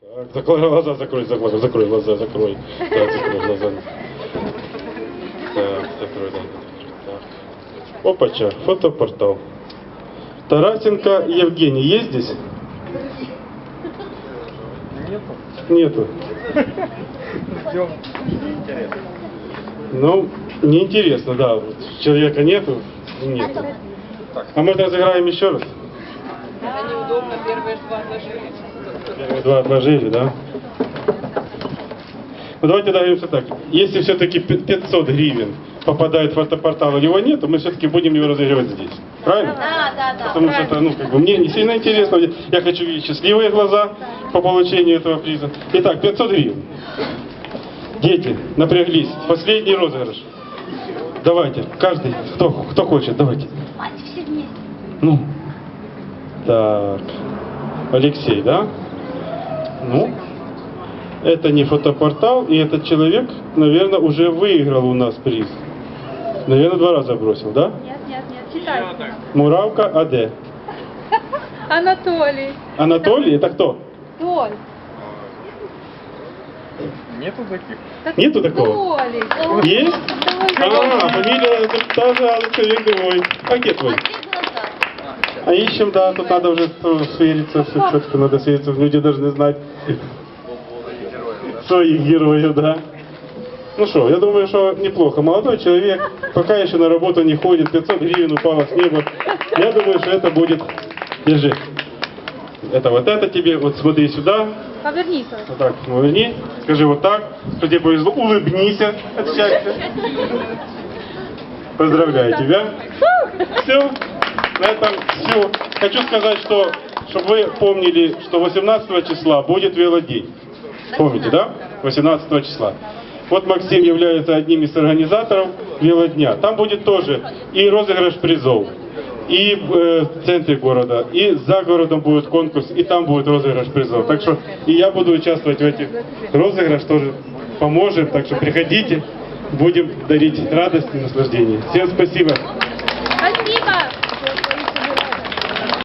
Так, закрой глаза, закрой, закрой, закрой глаза, закрой. Так, закрой глаза. Так, закрой, да. Так. Опача, фотопортал. Тарасенко Евгений есть здесь? Нету. Нету. Ждем. Ну, неинтересно, да. Вот Человека нету, и нету. А мы разыграем еще раз? Это неудобно, первые два отложили. Первые два отложили, да? Ну давайте договоримся так. Если все-таки 500 гривен попадает в фотопортал, а его нет, то мы все-таки будем его разыгрывать здесь. Правильно? Да, да, да. Потому что это, ну, как бы, мне не сильно интересно. Я хочу видеть счастливые глаза по получению этого приза. Итак, 500 гривен. Дети, напряглись. Последний розыгрыш. Давайте, каждый, кто, кто хочет, давайте. Ну. Так. Алексей, да? Ну. Это не фотопортал, и этот человек, наверное, уже выиграл у нас приз. Наверное, два раза бросил, да? Нет, нет, нет, читай. Муравка АД. Анатолий. Анатолий, это кто? Толь. Нету таких. Так Нету такого? Толик. Есть? А, фамилия та же человек другой. А где твой? Глаза. А ищем, да, тут надо уже э, свериться, все четко надо свериться, люди должны знать своих героев, да. Ну что, я думаю, что неплохо. Молодой человек, пока еще на работу не ходит, 500 гривен упало с неба. Я думаю, что это будет... Держи. Это вот это тебе, вот смотри сюда, Повернись. вот так, поверни, скажи вот так, что тебе повезло, улыбнись от счастья. Поздравляю тебя. Все, на этом все. Хочу сказать, что, чтобы вы помнили, что 18 числа будет велодень. Помните, да? 18 числа. Вот Максим является одним из организаторов велодня. Там будет тоже и розыгрыш призов, и э, в центре города, и за городом будет конкурс, и там будет розыгрыш призов. Так что и я буду участвовать в этих розыгрышах, тоже поможем. Так что приходите, будем дарить радость и наслаждение. Всем спасибо. Спасибо.